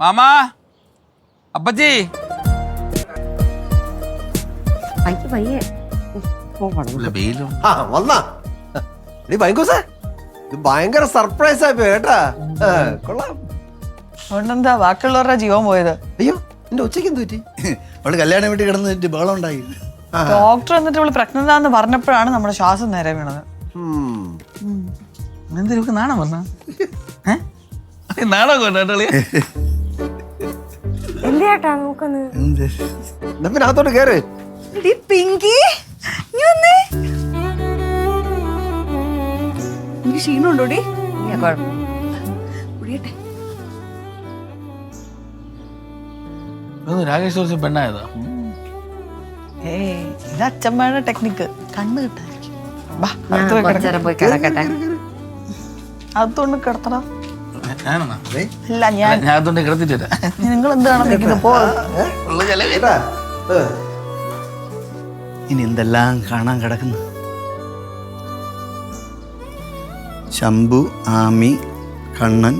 മാമാ അപ്പച്ചി. പയ്യെ പയ്യെ ആ വന്നാ. നീ ഭയങ്കര ഇത് ഭയങ്കര സർപ്രൈസ് ആയി പോയി കേട്ടാ. ആ, കൊള്ളാം. അതുകൊണ്ടെന്താ ബാക്കിയുള്ളവരുടെ ജീവൻ പോയത്. അയ്യോ എന്റെ ഉച്ചയ്ക്ക് എന്ത് പറ്റി? അവൾ കല്യാണം വീട്ടിൽ കിടന്നിട്ട് ബഹളം ഉണ്ടായി. ഡോക്ടർ എന്നിട്ട് ഇവൾ പ്രഗ്നന്റ് ആണെന്ന് പറഞ്ഞപ്പോഴാണ് നമ്മുടെ ശ്വാസം നേരെ വീണത്. ഉം. എന്തിനൊക്കെ നാണം വന്ന നാണം കൊണ്ടാട്ടളി എന്ത് ചേട്ടാ നോക്കുന്നു എന്നാ പിന്നെ അകത്തോട്ട് കേറ്. പിങ്കി എനിക്ക് ഇല്ല കുഴപ്പം. കുടിയട്ടെ. രാകേഷ് കുറച്ച് പെണ്ണായതാ. ഏയ് ഇത് അച്ഛമ്മയുടെ ടെക്നിക്ക് കണ്ണ് കിട്ടായിരിക്കും ബാ ഞാൻ ഞാൻ ഞാൻ അതുകൊണ്ട് കിടത്തിട്ട് നിങ്ങൾ എന്താണ് നിൽക്കുന്നത്? പോ. കേട്ടാ ഇനി എന്തെല്ലാം കാണാൻ കിടക്കുന്നു? ശംഭു ആമി കണ്ണൻ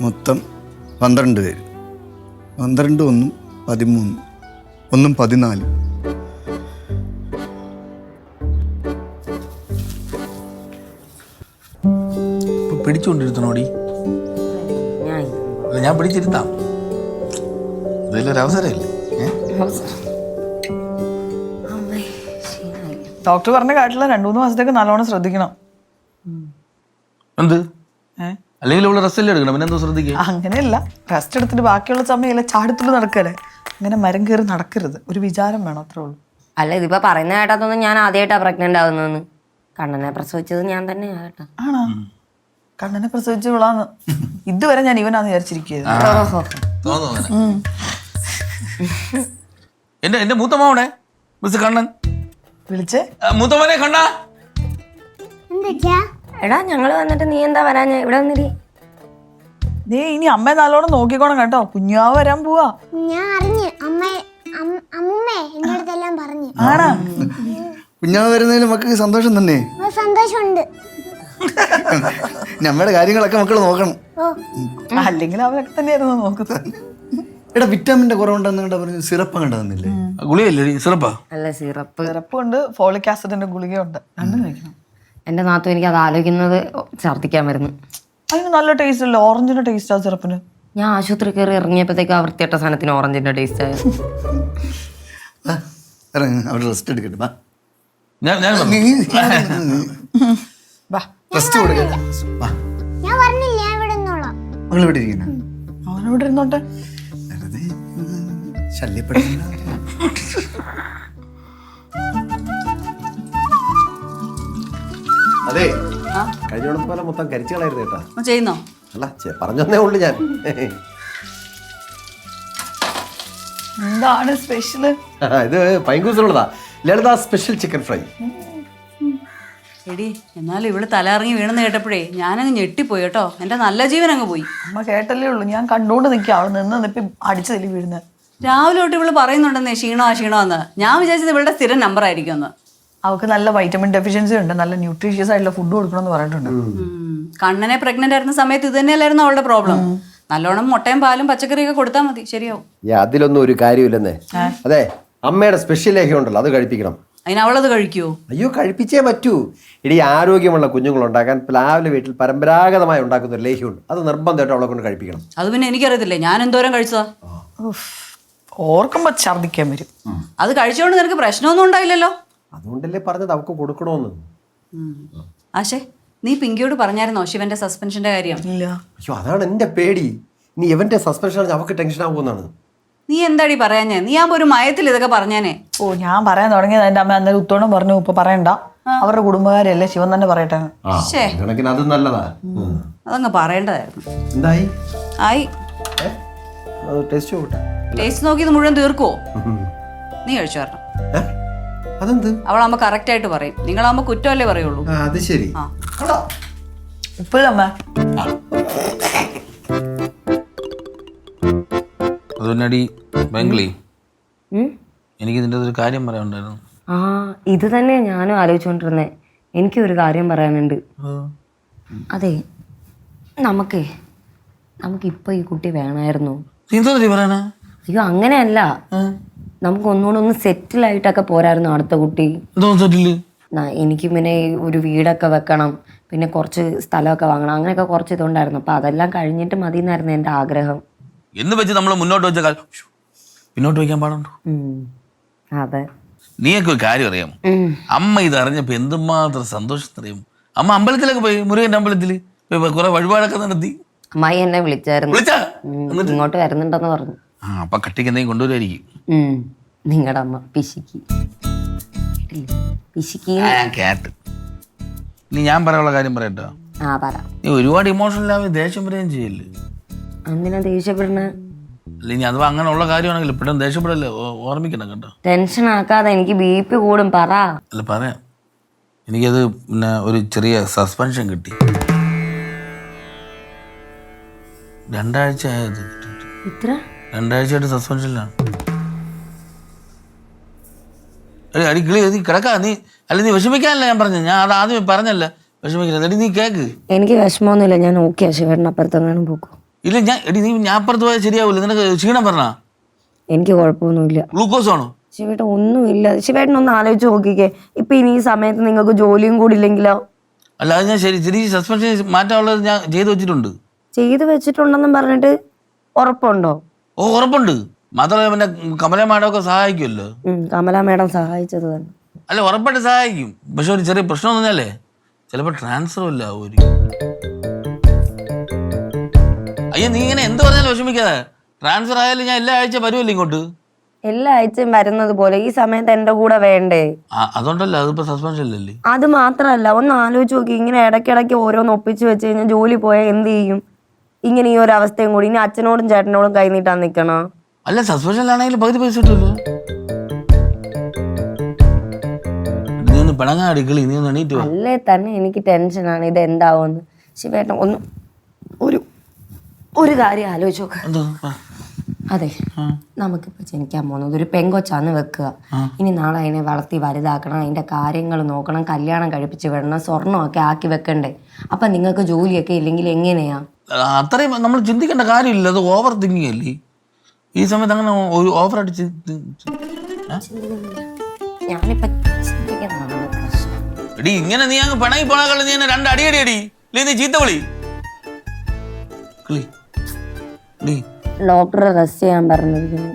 മൊത്തം പന്ത്രണ്ട് പേര്. പന്ത്രണ്ട് ഒന്നും പതിമൂന്ന് ഒന്നും പതിനാല്. പിടിച്ചുകൊണ്ടിരുത്തണോടി ഞാൻ അല്ല ഞാൻ പിടിച്ചിരുത്താം. ഇതിലൊരു അവസരമില്ലേ? ഏ? ഡോക്ടർ പറഞ്ഞ കാട്ടില്ല രണ്ടു മൂന്ന് മാസത്തേക്ക് നല്ലോണം ശ്രദ്ധിക്കണം. എന്ത്? അല്ലെങ്കിൽ ഇവിടെ റെസ്റ്റ് എടുക്കണം? പിന്നെ എന്തോ ശ്രദ്ധിക്കുക? അങ്ങനെയല്ല. റെസ്റ്റ് എടുത്തിട്ട് ബാക്കിയുള്ള സമയമല്ല ചാടത്തുള്ളു നടക്കല്ലേ അങ്ങനെ മരം കയറി നടക്കരുത്. ഒരു വിചാരം വേണം അത്രേ ഉള്ളൂ. അല്ല ഇതിപ്പോ പറയുന്ന കേട്ടാത്തൊന്നും ഞാൻ ആദ്യമായിട്ടാ പ്രഗ്നന്റ് ആവുന്നതെന്ന്. കണ്ണനെ പ്രസവിച്ചത് ഞാൻ തന്നെയാ കേട്ടോ. ആണോ? കണ്ണനെ പ്രസവിച്ച് വിളാന്ന് ഇതുവരെ ഞാൻ ഇവനാന്ന് അങ്ങനെ എന്റെ എന്റെ മൂത്തമാവണേ മിസ് കണ്ണൻ. വിളിച്ചേ? മൂത്തമ്മനെ കണ്ണാ. എടാ ഞങ്ങൾ വന്നിട്ട് നീ എന്താ വരാഞ്ഞ? ഇവിടെ വന്നിരി. നീ ഇനി അമ്മയെ നല്ലോണം നോക്കിക്കോണം കേട്ടോ. കുഞ്ഞാവ് വരാൻ പോവാ. ഞാൻ അറിഞ്ഞു. അമ്മ അം- അമ്മുമ്മേ എന്റെ അടുത്തെല്ലാം പറഞ്ഞു. ആണാ? കുഞ്ഞാവ് വരുന്നതിൽ മക്കൾക്ക് സന്തോഷം തന്നെ. സന്തോഷമുണ്ട്. നമ്മുടെ കാര്യങ്ങളൊക്കെ മക്കൾ നോക്കണം. ഓ അല്ലെങ്കിൽ അവരൊക്കെ തന്നെയായിരുന്നു നോക്കുന്നത്. എടാ വിറ്റാമിന്റെ കുറവുണ്ടെന്ന് കണ്ടാ പറഞ്ഞു സിറപ്പ് കണ്ട തന്നില്ലേ? ഗുളിയല്ലേ സിറപ്പാ? അല്ല സിറപ്പ്. സിറപ്പ് ഉണ്ട് ഫോളിക് ആസിഡിന്റെ ഗുളികയുണ്ട്. രണ്ടും കഴിക്കണം. എന്റെ നാത്തു എനിക്ക് അത് ആലോചിക്കുന്നത് ഛർദ്ദിക്കാൻ വരുന്നു. അതിന് നല്ല ടേസ്റ്റ് അല്ലേ? ഓറഞ്ചിന്റെ ടേസ്റ്റ് ആ സിറപ്പിന്? ഞാൻ ആശുപത്രി കയറി ഇറങ്ങിയപ്പോഴത്തേക്ക് ആ വൃത്തിയിട്ട സാധനത്തിന് ഓറഞ്ചിന്റെ ടേസ്റ്റ് അവിടെ റെസ്റ്റ് എടുക്കട്ടെ ഞാൻ ഞാൻ റെസ്റ്റ് ഞാൻ പറഞ്ഞില്ല. ഞാൻ ഇവിടെ നിന്നോളാം. ഇരുന്നോട്ടെ. വെറുതെ അതെ. പോലെ മൊത്തം കരിച്ചു കളയരുത് കേട്ടാ ചെയ്യുന്നോ? അല്ല പറഞ്ഞേ ഉള്ളു ഞാൻ. എന്താണ് സ്പെഷ്യൽ ഇത് പൈങ്കൂസിനുള്ളതാ ലളിത സ്പെഷ്യൽ ചിക്കൻ ഫ്രൈ എടി എന്നാലും ഇവൾ തലയിറങ്ങി വീണെന്ന് കേട്ടപ്പോഴേ ഞാനങ്ങ് ഞെട്ടിപ്പോയി കേട്ടോ. എന്റെ നല്ല ജീവൻ അങ്ങ് പോയി. അമ്മ കേട്ടല്ലേ ഉള്ളൂ. ഞാൻ കണ്ടുകൊണ്ട് നിൽക്കുക അവൾ നിന്ന് നിപ്പി അടിച്ചു തല്ലി വീഴുന്നത് രാവിലെ തൊട്ട് ഇവൾ പറയുന്നുണ്ടെന്നേ ക്ഷീണോ ക്ഷീണോ എന്ന്. ഞാൻ വിചാരിച്ചത് ഇവളുടെ സ്ഥിരം നമ്പർ ആയിരിക്കും എന്ന്. അവൾക്ക് നല്ല വൈറ്റമിൻ ഡെഫിഷ്യൻസി ഉണ്ട്. നല്ല ന്യൂട്രീഷ്യസ് ആയിട്ടുള്ള ഫുഡ് കൊടുക്കണം എന്ന് പറഞ്ഞിട്ടുണ്ട്. കണ്ണനെ പ്രഗ്നന്റ് ആയിരുന്ന സമയത്ത് ഇത് തന്നെയല്ലായിരുന്നു അവളുടെ പ്രോബ്ലം നല്ലോണം മുട്ടയും പാലും പച്ചക്കറിയൊക്കെ കൊടുത്താൽ മതി. ശരിയാവും. അതിലൊന്നും ഒരു കാര്യമില്ലെന്നേ. അതെ അമ്മയുടെ സ്പെഷ്യൽ ലേഹ്യം ഉണ്ടല്ലോ. അത് കഴിപ്പിക്കണം. അതിന് അവളത് കഴിക്കൂ. അയ്യോ കഴിപ്പിച്ചേ പറ്റൂ. ഇടി ആരോഗ്യമുള്ള കുഞ്ഞുങ്ങൾ ഉണ്ടാക്കാൻ പ്ലാവിലെ വീട്ടിൽ പരമ്പരാഗതമായി ഉണ്ടാക്കുന്ന ഒരു ലേഹ്യമുണ്ട്. അത് നിർബന്ധമായിട്ട് അവളെ കൊണ്ട് കഴിപ്പിക്കണം. അത് പിന്നെ എനിക്കറിയത്തില്ലേ ഞാൻ എന്തോരം കഴിച്ചതാ. ഓർക്കുമ്പോ ഛർദിക്കാൻ വരും. അത് കഴിച്ചോണ്ട് നിനക്ക് പ്രശ്നമൊന്നും ഉണ്ടായില്ലല്ലോ? അതുകൊണ്ടല്ലേ പറഞ്ഞത്? അവക്ക് കൊടുക്കണോന്ന്. ആശേ നീ പിങ്കിയോട് പറഞ്ഞായിരുന്നോ ശിവന്റെ സസ്പെൻഷന്റെ കാര്യം? ഇല്ല. അയ്യോ അതാണ് എന്റെ പേടി. നീ ഇവന്റെ സസ്പെൻഷൻ അവക്ക് ടെൻഷൻ ആകുമെന്നാണ് നീ എന്താടി പറയാഞ്ഞേ? നീ ആകുമ്പോ ഒരു മയത്തിൽ ഇതൊക്കെ പറഞ്ഞേനെ. ഓ ഞാൻ പറയാൻ തുടങ്ങിയത് എന്റെ അമ്മ അന്നേരം ഉത്തോണം പറഞ്ഞു ഇപ്പൊ പറയണ്ട. അവരുടെ കുടുംബകാരല്ലേ ശിവൻ തന്നെ പറയട്ടെ എന്ന്. ശ്ശേ. കണക്കിന് അത് നല്ലതാ. അതങ്ങ് പറയേണ്ടതായിരുന്നു. എന്തായി? ആയി. അത് ടേസ്റ്റ് നോക്കട്ടെ. ടേസ്റ്റ് നോക്കി ഇത് മുഴുവൻ തീർക്കുവോ? നീ കഴിച്ചു വരണം. ഏ? അതെന്ത്? അവളാകുമ്പോ കറക്റ്റ് ആയിട്ട് പറയും. നിങ്ങളാകുമ്പോ കുറ്റമല്ലേ പറയുള്ളൂ. ആ അത് ശരി. ആ. ഉപ്പില്ല ബാംഗ്ലി. എനിക്ക് ഇതിന്റെ ഒരു കാര്യം പറയാനുണ്ടായിരുന്നു. ആ ഇത് തന്നെ ഞാനും ആലോചിച്ചുകൊണ്ടിരുന്നേ എനിക്കൊരു കാര്യം പറയാനുണ്ട്. അതെ നമുക്കേ നമുക്ക് ഇപ്പൊ ഈ കുട്ടി വേണമായിരുന്നു അയ്യോ അങ്ങനെയല്ല. നമുക്ക് ഒന്നുകൂടെ ഒന്ന് സെറ്റിൽ ആയിട്ടൊക്കെ പോരായിരുന്നു അടുത്ത കുട്ടി. എനിക്ക് പിന്നെ ഒരു വീടൊക്കെ വെക്കണം. പിന്നെ കുറച്ച് സ്ഥലമൊക്കെ വാങ്ങണം. അങ്ങനെയൊക്കെ കുറച്ച് ഇതുണ്ടായിരുന്നു. അപ്പൊ അതെല്ലാം കഴിഞ്ഞിട്ട് മതി എന്നായിരുന്നു എന്റെ ആഗ്രഹം. എന്ന് വെച്ച് നമ്മൾ മുന്നോട്ട് വെച്ച കാലം പിന്നോട്ട് വയ്ക്കാൻ പാടുണ്ടോ. അതെ. നീയൊക്കെ ഒരു കാര്യം അറിയാം അമ്മ ഇത് അറിഞ്ഞപ്പോ എന്തുമാത്രം സന്തോഷത്തിനറിയാമോ അമ്മ അമ്പലത്തിലൊക്കെ പോയി മുരുകന്റെ അമ്പലത്തിൽ കുറെ വഴിപാടൊക്കെ നടത്തി. അമ്മായി എന്നെ വിളിച്ചായിരുന്നു. ഇങ്ങോട്ട് വരുന്നുണ്ടെന്ന് പറഞ്ഞു. ആ അപ്പൊ കട്ടിക്ക് എന്തെങ്കിലും കൊണ്ടുവരുമായിരിക്കും നിങ്ങളുടെ അമ്മ പിശിക്ക്. പിശിക്ക്. ആ, ഞാൻ കേട്ട്. നീ ഞാൻ പറയാനുള്ള കാര്യം പറയട്ടോ. ആ പറ. നീ ഒരുപാട് ഇമോഷണൽ ആവുകയും ദേഷ്യം വരികയും ചെയ്യല്ലേ? എന്തിനാ ദേഷ്യപ്പെടുന്നത് അല്ല ഇനി അഥവാ അങ്ങനെയുള്ള കാര്യമാണെങ്കിൽ പെട്ടെന്ന് ദേഷ്യപ്പെടല്ലേ? ഓ- ഓർമ്മിക്കണം കേട്ടോ. ടെൻഷൻ ആക്കാതെ എനിക്ക് ബി പി കൂടും പറ. അല്ല പറയാം. എനിക്കത് പിന്നെ ഒരു ചെറിയ സസ്പെൻഷൻ കിട്ടി. രണ്ടാഴ്ച ആയത് കിട്ടിയിട്ട്. ഇത്ര? രണ്ടാഴ്ചയായിട്ട് സസ്പെൻഷനിലാണ് എടി അടി കിളി നീ കിടക്കാ നീ അല്ല നീ വിഷമിക്കാനല്ല ഞാൻ പറഞ്ഞു ഞാൻ അത് ആദ്യമേ പറഞ്ഞല്ല. വിഷമിക്കില്ല എടി നീ കേക്ക്. എനിക്ക് വിഷമമൊന്നുമില്ല. ഞാൻ ഓക്കെ ശിവേട്ടൻ അപ്പുറത്തെങ്ങാനും പോക്കോ. ഇല്ല ഞാൻ എടി നീ ഞാൻ അപ്പുറത്ത് പോയാൽ ശരിയാവില്ല നിനക്ക് ക്ഷീണം പറഞ്ഞാ? എനിക്ക് കുഴപ്പമൊന്നുമില്ല. ഗ്ലൂക്കോസ് ആണോ? ശിവേട്ടൻ ഒന്നുമില്ല. ശിവേട്ടൻ ഒന്ന് ആലോചിച്ച് നോക്കിക്കേ. ഇപ്പൊ ഇനി ഈ സമയത്ത് നിങ്ങൾക്ക് ജോലിയും കൂടി ഇല്ലെങ്കിലോ? അല്ല അത് ഞാൻ ശരി ശരി സസ്പെൻഷൻ മാറ്റാനുള്ളത് ഞാൻ ചെയ്തു വെച്ചിട്ടുണ്ട്. ചെയ്തു വെച്ചിട്ടുണ്ടെന്നും പറഞ്ഞിട്ട് ഉറപ്പുണ്ടോ? ഓ ഉറപ്പുണ്ട്. മാത്രമല്ല പിന്നെ കമല മാഡം ഒക്കെ സഹായിക്കുമല്ലോ. ഉം, കമല മാഡം സഹായിച്ചത് തന്നെ. അല്ല ഉറപ്പായിട്ട് സഹായിക്കും. പക്ഷെ ഒരു ചെറിയ പ്രശ്നം എന്ന് പറഞ്ഞാലേ ചിലപ്പോൾ ട്രാൻസ്ഫർ ഇല്ല ഒരു അയ്യോ നീ ഇങ്ങനെ എന്ത് പറഞ്ഞാലും വിഷമിക്കാതെ? ട്രാൻസ്ഫർ ആയാലും ഞാൻ എല്ലാ ആഴ്ച വരുമല്ലോ ഇങ്ങോട്ട്? എല്ലാ ആഴ്ചയും വരുന്നത് പോലെ ഈ സമയത്ത് എന്റെ കൂടെ വേണ്ടേ? അതുകൊണ്ടല്ലോ അതിപ്പോ സസ്പെൻഷൻ ഇല്ലല്ലേ? അത് മാത്രല്ല ഒന്ന് ആലോചിച്ച് നോക്കി ഇങ്ങനെ ഇടയ്ക്കിടയ്ക്ക് ഓരോന്ന് ഒപ്പിച്ച് വെച്ച് കഴിഞ്ഞാൽ ജോലി പോയാൽ എന്ത് ചെയ്യും? ഇങ്ങനെ ഈ ഒരു അവസ്ഥയും കൂടി ഇനി അച്ഛനോടും ചേട്ടനോടും കൈ നീട്ടാൻ നിൽക്കണോ? അല്ല സസ്പെൻഷനിലാണെങ്കിൽ പകുതി പൈസ കിട്ടുമല്ലോ. നീ ഒന്ന് പിണങ്ങാടി കിളി നീ ഒന്ന് എണീറ്റ് അല്ലേ തന്നെ എനിക്ക് ടെൻഷനാണ് ഇത് എന്താവുമെന്ന് ശിവേട്ടൻ ഒന്ന് ഒരു കാര്യം ആലോചിച്ച് നോക്ക. അതെ. നമുക്കിപ്പോ ജനിക്കാൻ പോകുന്നത് ഒരു പെങ്കൊച്ചാന്ന് വെക്കുക. ഇനി നാളെ അതിനെ വളർത്തി വലുതാക്കണം അതിന്റെ കാര്യങ്ങൾ നോക്കണം കല്യാണം കഴിപ്പിച്ച് വിടണം സ്വർണമൊക്കെ ആക്കി വെക്കണ്ടേ. അപ്പൊ നിങ്ങൾക്ക് ജോലിയൊക്കെ ഇല്ലെങ്കിൽ എങ്ങനെയാ? അത്രയും നമ്മൾ ചിന്തിക്കേണ്ട കാര്യമില്ല. അത് ഓവർ തിങ്കിങ് അല്ലേ? ഈ സമയത്ത് അങ്ങനെ ഒരു ഓവറായിട്ട് ഞാനിപ്പോ എടി ഇങ്ങനെ നീ അങ്ങ് പിണങ്ങി പോണാക്കളി നീ എന്നെ രണ്ട് അടിയടി അടി ഇല്ലേ നീ ചീത്ത വിളി. ഡോക്ടറെ റെസ്റ്റ് ചെയ്യാൻ പറഞ്ഞിരിക്കുന്നു.